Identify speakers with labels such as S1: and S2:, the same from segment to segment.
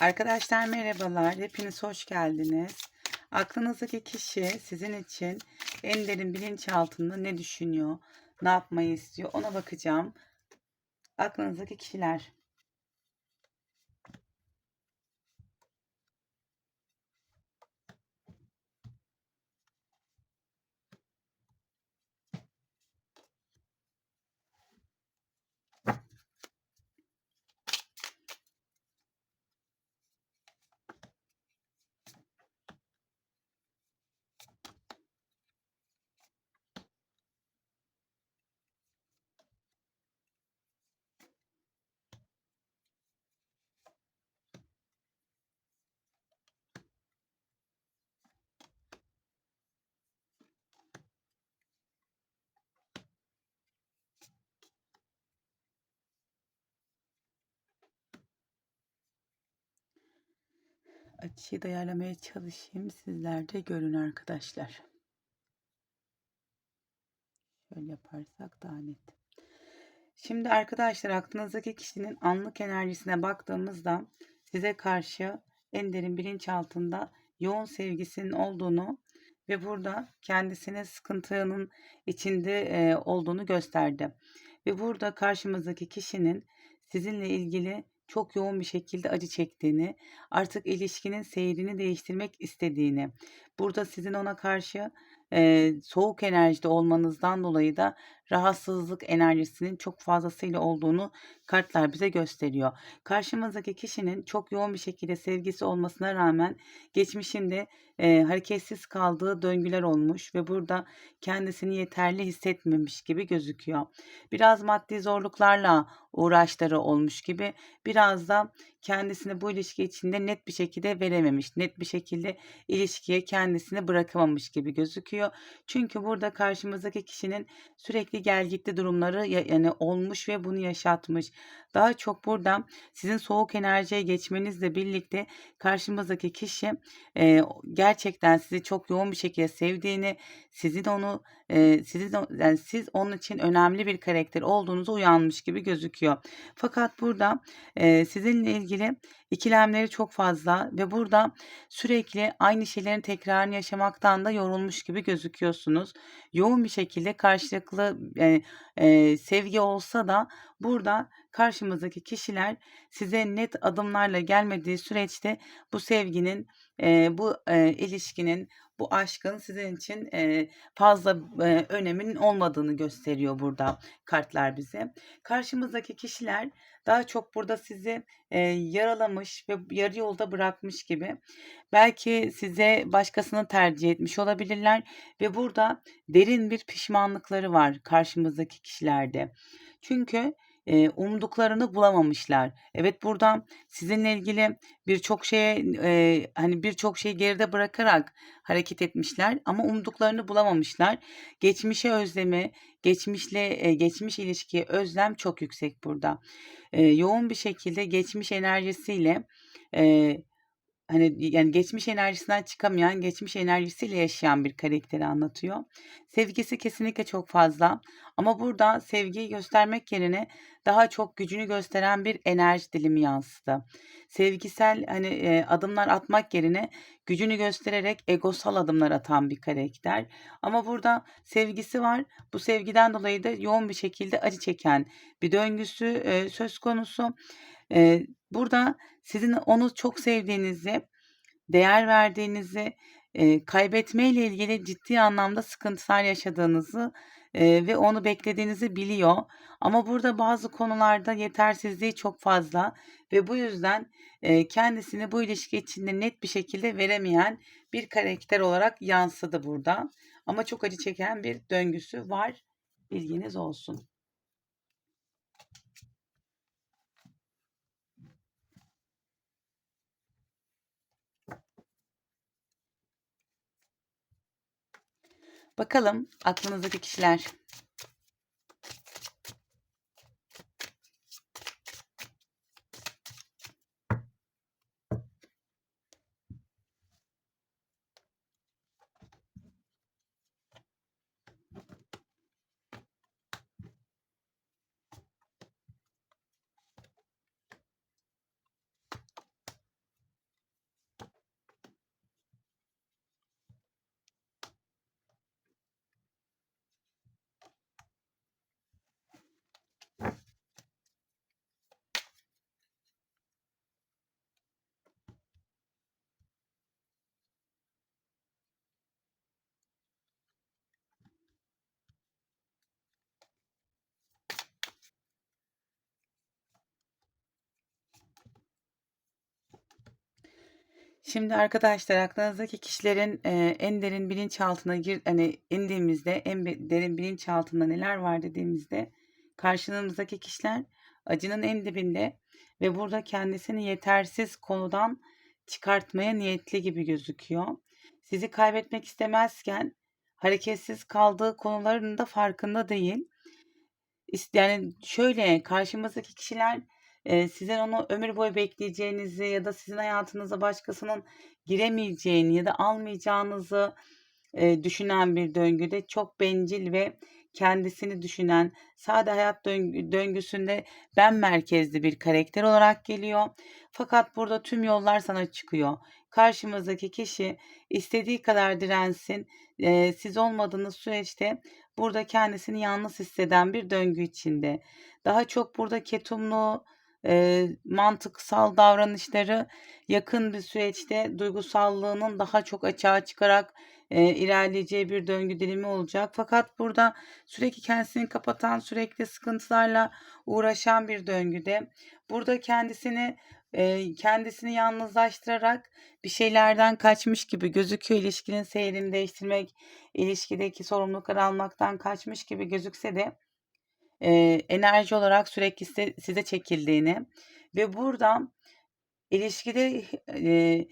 S1: Arkadaşlar merhabalar. Hepiniz hoş geldiniz. Aklınızdaki kişi sizin için en derin bilinçaltında ne düşünüyor, ne yapmayı istiyor ona bakacağım. Aklınızdaki kişiler. Açıyı da çalışayım. Sizler de görün arkadaşlar. Şöyle yaparsak daha net. Şimdi arkadaşlar aklınızdaki kişinin anlık enerjisine baktığımızda size karşı en derin bilinçaltında yoğun sevgisinin olduğunu ve burada kendisine sıkıntının içinde e, olduğunu gösterdi. Ve burada karşımızdaki kişinin sizinle ilgili çok yoğun bir şekilde acı çektiğini, artık ilişkinin seyrini değiştirmek istediğini, burada sizin ona karşı e, soğuk enerjide olmanızdan dolayı da rahatsızlık enerjisinin çok fazlasıyla olduğunu kartlar bize gösteriyor. Karşımızdaki kişinin çok yoğun bir şekilde sevgisi olmasına rağmen geçmişinde e, hareketsiz kaldığı döngüler olmuş ve burada kendisini yeterli hissetmemiş gibi gözüküyor. Biraz maddi zorluklarla uğraşları olmuş gibi biraz da kendisini bu ilişki içinde net bir şekilde verememiş. Net bir şekilde ilişkiye kendisini bırakamamış gibi gözüküyor. Çünkü burada karşımızdaki kişinin sürekli gel gitli durumları yani olmuş ve bunu yaşatmış. Daha çok burada sizin soğuk enerjiye geçmenizle birlikte karşımızdaki kişi e, gerçekten sizi çok yoğun bir şekilde sevdiğini, sizin onu e, sizin yani siz onun için önemli bir karakter olduğunuzu uyanmış gibi gözüküyor. Fakat burada e, sizinle ilgili ikilemleri çok fazla ve burada sürekli aynı şeylerin tekrarını yaşamaktan da yorulmuş gibi gözüküyorsunuz. Yoğun bir şekilde karşılıklı e, e, sevgi olsa da burada karşımızdaki kişiler size net adımlarla gelmediği süreçte bu sevginin, e, bu e, ilişkinin, bu aşkın sizin için e, fazla e, öneminin olmadığını gösteriyor burada kartlar bize. Karşımızdaki kişiler daha çok burada sizi e, yaralamış ve yarı yolda bırakmış gibi. Belki size başkasını tercih etmiş olabilirler ve burada derin bir pişmanlıkları var karşımızdaki kişilerde. Çünkü e, umduklarını bulamamışlar. Evet buradan sizinle ilgili birçok şeye e, hani birçok şeyi geride bırakarak hareket etmişler ama umduklarını bulamamışlar. Geçmişe özlemi, geçmişle e, geçmiş ilişkiye özlem çok yüksek burada. E, yoğun bir şekilde geçmiş enerjisiyle e, Hani yani geçmiş enerjisinden çıkamayan, geçmiş enerjisiyle yaşayan bir karakteri anlatıyor. Sevgisi kesinlikle çok fazla ama burada sevgiyi göstermek yerine daha çok gücünü gösteren bir enerji dilimi yansıdı. Sevgisel hani e, adımlar atmak yerine gücünü göstererek egosal adımlar atan bir karakter. Ama burada sevgisi var. Bu sevgiden dolayı da yoğun bir şekilde acı çeken bir döngüsü e, söz konusu. E, burada sizin onu çok sevdiğinizi, değer verdiğinizi, eee, kaybetmeyle ilgili ciddi anlamda sıkıntılar yaşadığınızı, eee, ve onu beklediğinizi biliyor. Ama burada bazı konularda yetersizliği çok fazla ve bu yüzden, eee, kendisini bu ilişki içinde net bir şekilde veremeyen bir karakter olarak yansıdı burada. Ama çok acı çeken bir döngüsü var. Bilginiz olsun. Bakalım aklınızdaki kişiler. Şimdi arkadaşlar aklınızdaki kişilerin e, en derin bilinçaltına gir hani indiğimizde en derin bilinçaltında neler var dediğimizde karşımızdaki kişiler acının en dibinde ve burada kendisini yetersiz konudan çıkartmaya niyetli gibi gözüküyor. Sizi kaybetmek istemezken hareketsiz kaldığı konuların da farkında değil. Yani şöyle karşımızdaki kişiler e, sizin onu ömür boyu bekleyeceğinizi ya da sizin hayatınıza başkasının giremeyeceğini ya da almayacağınızı e, düşünen bir döngüde çok bencil ve kendisini düşünen, sade hayat döngü- döngüsünde ben merkezli bir karakter olarak geliyor. Fakat burada tüm yollar sana çıkıyor. Karşımızdaki kişi istediği kadar dirensin. e, siz olmadığınız süreçte burada kendisini yalnız hisseden bir döngü içinde. Daha çok burada ketumlu, e, mantıksal davranışları yakın bir süreçte duygusallığının daha çok açığa çıkarak e, ilerleyeceği bir döngü dilimi olacak. Fakat burada sürekli kendisini kapatan, sürekli sıkıntılarla uğraşan bir döngüde. Burada kendisini e, kendisini yalnızlaştırarak bir şeylerden kaçmış gibi gözüküyor. İlişkinin seyrini değiştirmek, ilişkideki sorumlulukları almaktan kaçmış gibi gözükse de e, enerji olarak sürekli size, size çekildiğini ve burada ilişkide e,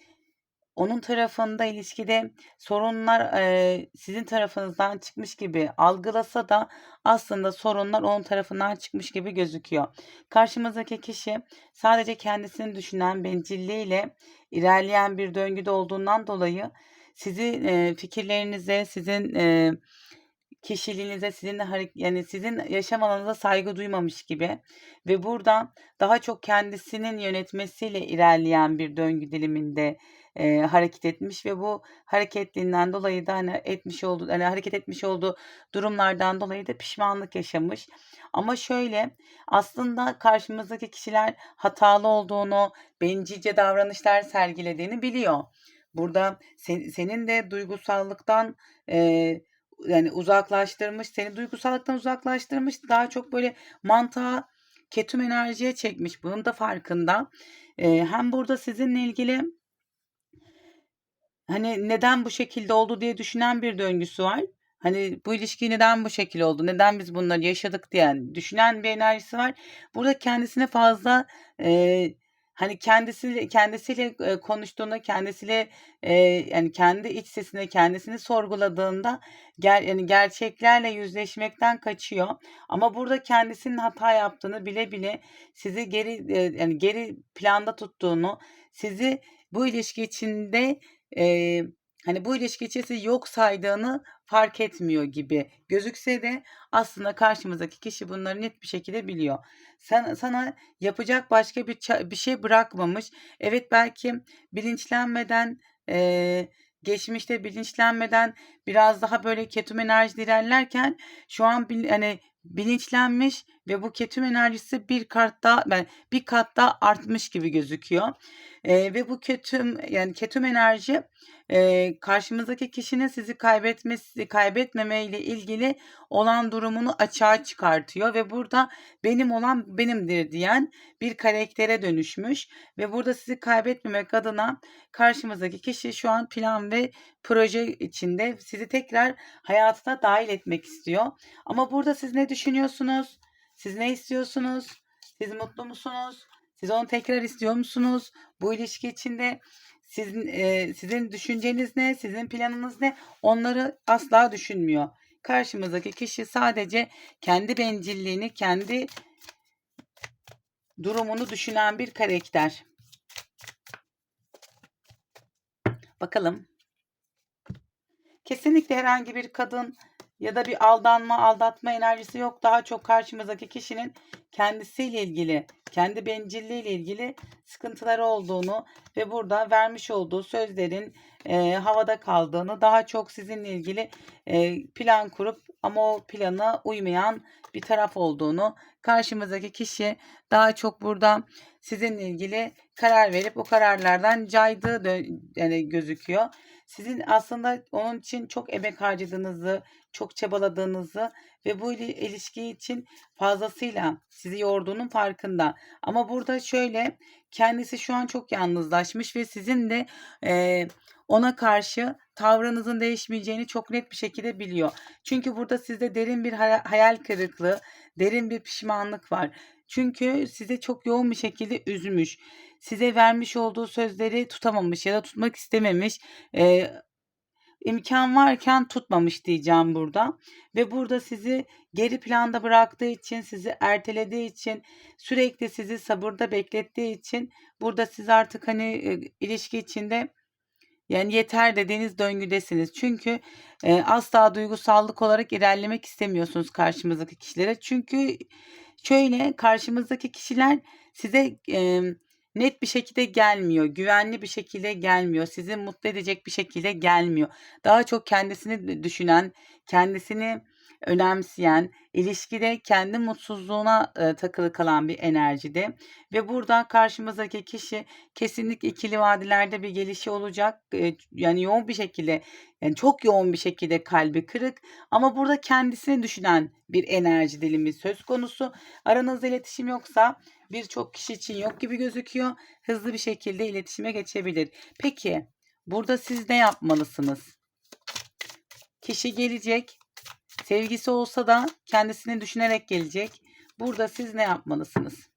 S1: onun tarafında ilişkide sorunlar e, sizin tarafınızdan çıkmış gibi algılasa da aslında sorunlar onun tarafından çıkmış gibi gözüküyor. Karşımızdaki kişi sadece kendisini düşünen bencilliğiyle ilerleyen bir döngüde olduğundan dolayı sizi e, fikirlerinize, sizin e, kişiliğinize, sizin yani sizin yaşam alanınıza saygı duymamış gibi ve burada daha çok kendisinin yönetmesiyle ilerleyen bir döngü diliminde e, hareket etmiş ve bu hareketliğinden dolayı da hani etmiş olduğu hani hareket etmiş olduğu durumlardan dolayı da pişmanlık yaşamış. Ama şöyle aslında karşımızdaki kişiler hatalı olduğunu, bencilce davranışlar sergilediğini biliyor. Burada sen- senin de duygusallıktan e, yani uzaklaştırmış, seni duygusallıktan uzaklaştırmış, daha çok böyle mantığa, ketum enerjiye çekmiş. Bunun da farkında. Ee, hem burada sizinle ilgili hani neden bu şekilde oldu diye düşünen bir döngüsü var. Hani bu ilişki neden bu şekilde oldu? Neden biz bunları yaşadık diyen düşünen bir enerjisi var. Burada kendisine fazla e, hani kendisiyle kendisiyle konuştuğunda kendisiyle e, yani kendi iç sesine kendisini sorguladığında ger yani gerçeklerle yüzleşmekten kaçıyor. Ama burada kendisinin hata yaptığını bile bile sizi geri e, yani geri planda tuttuğunu, sizi bu ilişki içinde e, hani bu ilişki içerisinde yok saydığını fark etmiyor gibi gözükse de aslında karşımızdaki kişi bunları net bir şekilde biliyor. Sen, sana yapacak başka bir bir şey bırakmamış. Evet belki bilinçlenmeden e, geçmişte bilinçlenmeden biraz daha böyle ketum enerji ilerlerken şu an bil- hani bilinçlenmiş ve bu ketum enerjisi bir kat daha yani bir kat daha artmış gibi gözüküyor. E, ve bu ketum yani ketum enerji e, karşımızdaki kişinin sizi kaybetmesi kaybetmeme ile ilgili olan durumunu açığa çıkartıyor ve burada benim olan benimdir diyen bir karaktere dönüşmüş ve burada sizi kaybetmemek adına karşımızdaki kişi şu an plan ve proje içinde sizi tekrar hayatına dahil etmek istiyor. Ama burada siz ne düşünüyorsunuz? Siz ne istiyorsunuz? Siz mutlu musunuz? Siz onu tekrar istiyor musunuz? Bu ilişki içinde sizin e, sizin düşünceniz ne? Sizin planınız ne? Onları asla düşünmüyor. Karşımızdaki kişi sadece kendi bencilliğini, kendi durumunu düşünen bir karakter. Bakalım. Kesinlikle herhangi bir kadın ya da bir aldanma, aldatma enerjisi yok. Daha çok karşımızdaki kişinin kendisiyle ilgili, kendi bencilliğiyle ilgili sıkıntıları olduğunu ve burada vermiş olduğu sözlerin e, havada kaldığını, daha çok sizinle ilgili e, plan kurup ama o plana uymayan bir taraf olduğunu, karşımızdaki kişi daha çok burada sizinle ilgili karar verip o kararlardan caydığı yani gözüküyor. Sizin aslında onun için çok emek harcadığınızı, çok çabaladığınızı ve bu ili- ilişki için fazlasıyla sizi yorduğunun farkında. Ama burada şöyle kendisi şu an çok yalnızlaşmış ve sizin de eee, ona karşı tavrınızın değişmeyeceğini çok net bir şekilde biliyor. Çünkü burada sizde derin bir hay- hayal kırıklığı, derin bir pişmanlık var. Çünkü size çok yoğun bir şekilde üzmüş. Size vermiş olduğu sözleri tutamamış ya da tutmak istememiş. Eee imkan varken tutmamış diyeceğim burada. Ve burada sizi geri planda bıraktığı için, sizi ertelediği için, sürekli sizi sabırda beklettiği için burada siz artık hani e, ilişki içinde yani yeter dediğiniz döngüdesiniz. Çünkü e, asla duygusallık olarak ilerlemek istemiyorsunuz karşımızdaki kişilere. Çünkü şöyle karşımızdaki kişiler size e, net bir şekilde gelmiyor. Güvenli bir şekilde gelmiyor. Sizi mutlu edecek bir şekilde gelmiyor. Daha çok kendisini düşünen, kendisini önemseyen, ilişkide kendi mutsuzluğuna e, takılı kalan bir enerjide ve burada karşımızdaki kişi kesinlikle ikili vadilerde bir gelişi olacak. E, yani yoğun bir şekilde, yani çok yoğun bir şekilde kalbi kırık ama burada kendisini düşünen bir enerji dilimi söz konusu. Aranızda iletişim yoksa birçok kişi için yok gibi gözüküyor. Hızlı bir şekilde iletişime geçebilir. Peki burada siz ne yapmalısınız? Kişi gelecek. Sevgisi olsa da kendisini düşünerek gelecek. Burada siz ne yapmalısınız?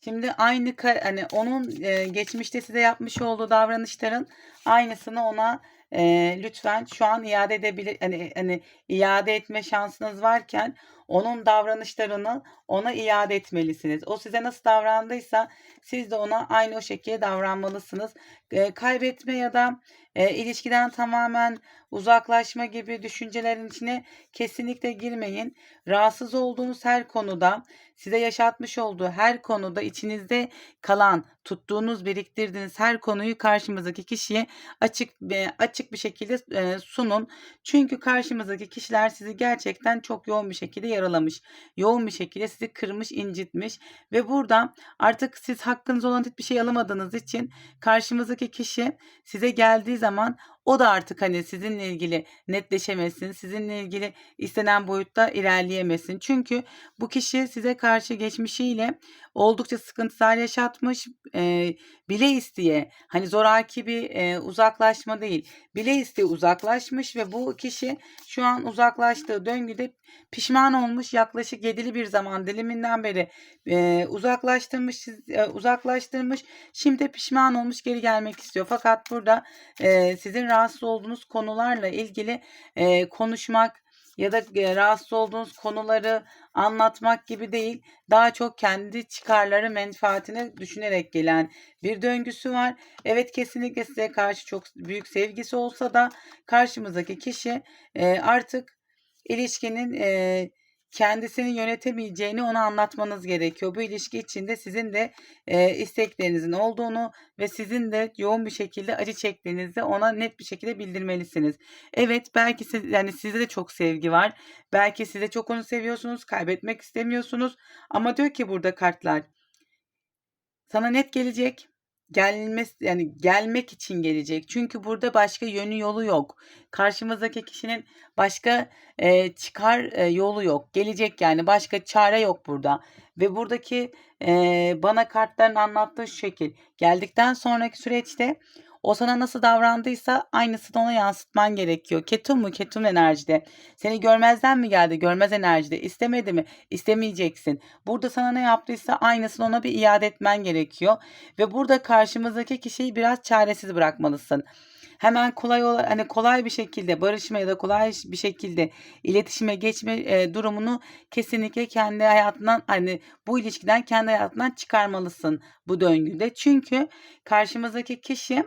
S1: Şimdi aynı hani onun e, geçmişte size yapmış olduğu davranışların aynısını ona e, lütfen şu an iade edebilir hani hani iade etme şansınız varken onun davranışlarını ona iade etmelisiniz. O size nasıl davrandıysa siz de ona aynı o şekilde davranmalısınız. E, kaybetme ya da e, ilişkiden tamamen uzaklaşma gibi düşüncelerin içine kesinlikle girmeyin. Rahatsız olduğunuz her konuda, size yaşatmış olduğu her konuda içinizde kalan, tuttuğunuz, biriktirdiğiniz her konuyu karşımızdaki kişiye açık e, açık bir şekilde e, sunun. Çünkü karşımızdaki kişiler sizi gerçekten çok yoğun bir şekilde yaralamış. Yoğun bir şekilde sizi kırmış, incitmiş ve burada artık siz hakkınız olan hiçbir şey alamadığınız için karşımızdaki kişi size geldiği zaman o da artık hani sizinle ilgili netleşemesin, sizinle ilgili istenen boyutta ilerleyemesin. Çünkü bu kişi size karşı geçmişiyle oldukça sıkıntılar yaşatmış, e, bile isteye hani zoraki bir e, uzaklaşma değil, bile isteye uzaklaşmış ve bu kişi şu an uzaklaştığı döngüde pişman olmuş yaklaşık yedili bir zaman diliminden beri e, uzaklaştırmış, e, uzaklaştırmış, şimdi pişman olmuş geri gelmek istiyor. Fakat burada e, sizin rahatsız olduğunuz konularla ilgili e, konuşmak ya da e, rahatsız olduğunuz konuları anlatmak gibi değil. Daha çok kendi çıkarları, menfaatini düşünerek gelen bir döngüsü var. Evet kesinlikle size karşı çok büyük sevgisi olsa da karşımızdaki kişi e, artık ilişkinin e, kendisini yönetemeyeceğini ona anlatmanız gerekiyor. Bu ilişki içinde sizin de e, isteklerinizin olduğunu ve sizin de yoğun bir şekilde acı çektiğinizi ona net bir şekilde bildirmelisiniz. Evet belki siz, yani sizde de çok sevgi var. Belki siz de çok onu seviyorsunuz, kaybetmek istemiyorsunuz. Ama diyor ki burada kartlar sana net gelecek. Gelmez yani gelmek için gelecek. Çünkü burada başka yönü yolu yok. Karşımızdaki kişinin başka e, çıkar e, yolu yok. Gelecek yani başka çare yok burada. Ve buradaki e, bana kartların anlattığı şekil. Geldikten sonraki süreçte o sana nasıl davrandıysa aynısını ona yansıtman gerekiyor. Ketum mu? Ketum enerjide. Seni görmezden mi geldi? Görmez enerjide. İstemedi mi? İstemeyeceksin. Burada sana ne yaptıysa aynısını ona bir iade etmen gerekiyor. Ve burada karşımızdaki kişiyi biraz çaresiz bırakmalısın hemen kolay olarak hani kolay bir şekilde barışma ya da kolay bir şekilde iletişime geçme e, durumunu kesinlikle kendi hayatından hani bu ilişkiden kendi hayatından çıkarmalısın bu döngüde. Çünkü karşımızdaki kişi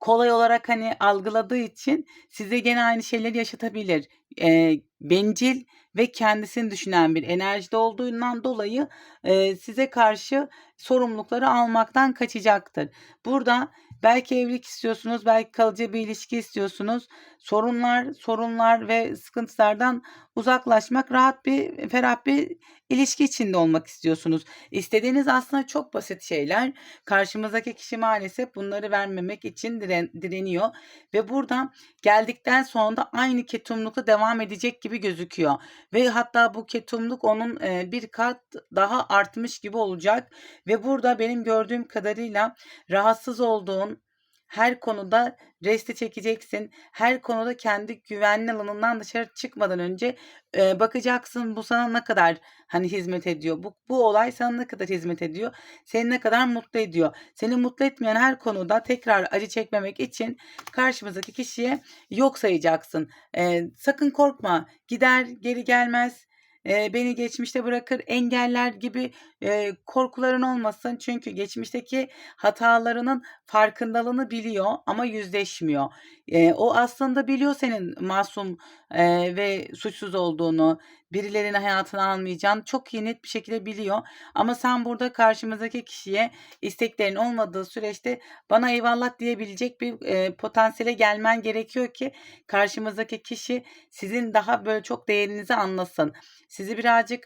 S1: kolay olarak hani algıladığı için size gene aynı şeyleri yaşatabilir. eee, bencil ve kendisini düşünen bir enerjide olduğundan dolayı, eee, size karşı sorumlulukları almaktan kaçacaktır. Burada belki evlilik istiyorsunuz, belki kalıcı bir ilişki istiyorsunuz. Sorunlar sorunlar ve sıkıntılardan uzaklaşmak, rahat bir, ferah bir ilişki içinde olmak istiyorsunuz. İstediğiniz aslında çok basit şeyler. Karşımızdaki kişi maalesef bunları vermemek için diren direniyor ve burada geldikten sonra da aynı ketumlukta devam edecek gibi gözüküyor ve hatta bu ketumluk onun, eee, bir kat daha artmış gibi olacak ve burada benim gördüğüm kadarıyla rahatsız olduğun her konuda resti çekeceksin. Her konuda kendi güvenli alanından dışarı çıkmadan önce, eee, bakacaksın bu sana ne kadar, hani, hizmet ediyor. Bu bu olay sana ne kadar hizmet ediyor, seni ne kadar mutlu ediyor. Seni mutlu etmeyen her konuda tekrar acı çekmemek için karşımızdaki kişiye yok sayacaksın. Eee, sakın korkma, gider geri gelmez, eee, beni geçmişte bırakır, engeller gibi, eee, korkuların olmasın. Çünkü geçmişteki hatalarının farkındalığını biliyor ama yüzleşmiyor. Eee, o aslında biliyor senin masum, eee, ve suçsuz olduğunu, birilerinin hayatını almayacağını çok iyi net bir şekilde biliyor ama sen burada karşımızdaki kişiye isteklerin olmadığı süreçte bana eyvallah diyebilecek bir, eee, potansiyele gelmen gerekiyor ki karşımızdaki kişi sizin daha böyle çok değerinizi anlasın. Sizi birazcık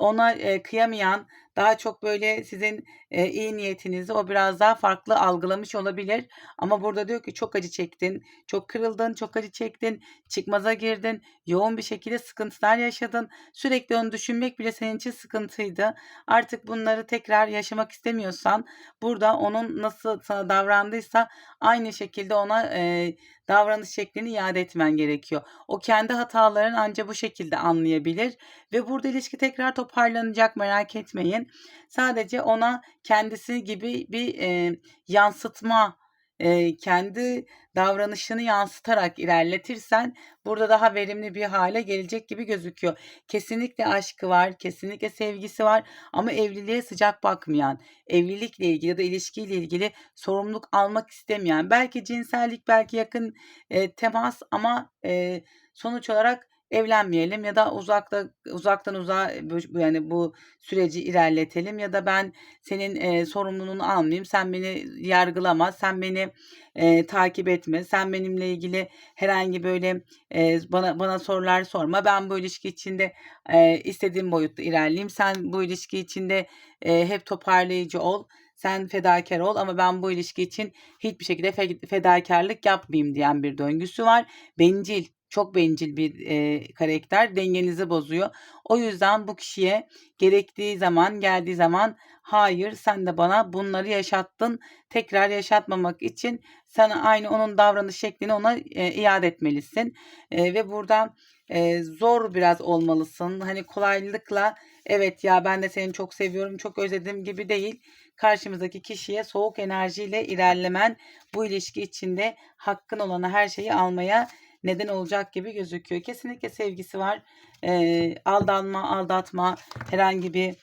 S1: ona, eee, kıyamayan, daha çok böyle sizin, eee, iyi niyetinizi o biraz daha farklı algılamış olabilir ama burada diyor ki çok acı çektin, çok kırıldın, çok acı çektin, çıkmaza girdin, yoğun bir şekilde sıkıntılar yaşadın. Sürekli onu düşünmek bile senin için sıkıntıydı. Artık bunları tekrar yaşamak istemiyorsan burada onun nasıl sana davrandıysa aynı şekilde ona, eee, davranış şeklini iade etmen gerekiyor. O kendi hatalarını anca bu şekilde anlayabilir ve burada ilişki tekrar toparlanacak, merak etmeyin. Sadece ona kendisi gibi bir, eee, yansıtma, eee, kendi davranışını yansıtarak ilerletirsen burada daha verimli bir hâle gelecek gibi gözüküyor. Kesinlikle aşkı var, kesinlikle sevgisi var ama evliliğe sıcak bakmayan, evlilikle ilgili ya da ilişkiyle ilgili sorumluluk almak istemeyen, belki cinsellik, belki yakın, eee, temas ama, eee, sonuç olarak evlenmeyelim ya da uzakta uzaktan uzağa, böş yani bu süreci ilerletelim ya da ben senin, eee, sorumluluğunu almayayım, sen beni yargılama, sen beni, eee, takip etme, sen benimle ilgili herhangi böyle, eee, bana bana sorular sorma. Ben bu ilişki içinde, eee, istediğim boyutta ilerleyeyim. Sen bu ilişki içinde, eee, hep toparlayıcı ol, sen fedakâr ol ama ben bu ilişki için hiçbir şekilde fe fedakârlık yapmayayım diyen bir döngüsü var. Bencil, çok bencil bir, eee, karakter, dengenizi bozuyor. O yüzden bu kişiye gerektiği zaman, geldiği zaman hayır sen de bana bunları yaşattın, tekrar yaşatmamak için sana aynı onun davranış şeklini ona, eee, iade etmelisin, eee, ve burada, eee, zor biraz olmalısın. Hani kolaylıkla evet ya ben de seni çok seviyorum, çok özledim gibi değil. Karşımızdaki kişiye soğuk enerjiyle ilerlemen bu ilişki içinde hakkın olan her şeyi almaya neden olacak gibi gözüküyor. Kesinlikle sevgisi var. Eee, aldanma, aldatma, herhangi bir,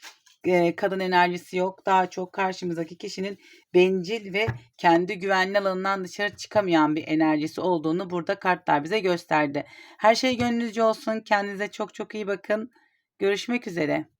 S1: eee, kadın enerjisi yok. Daha çok karşımızdaki kişinin bencil ve kendi güvenli alanından dışarı çıkamayan bir enerjisi olduğunu burada kartlar bize gösterdi. Her şey gönlünüzce olsun. Kendinize çok çok iyi bakın. Görüşmek üzere.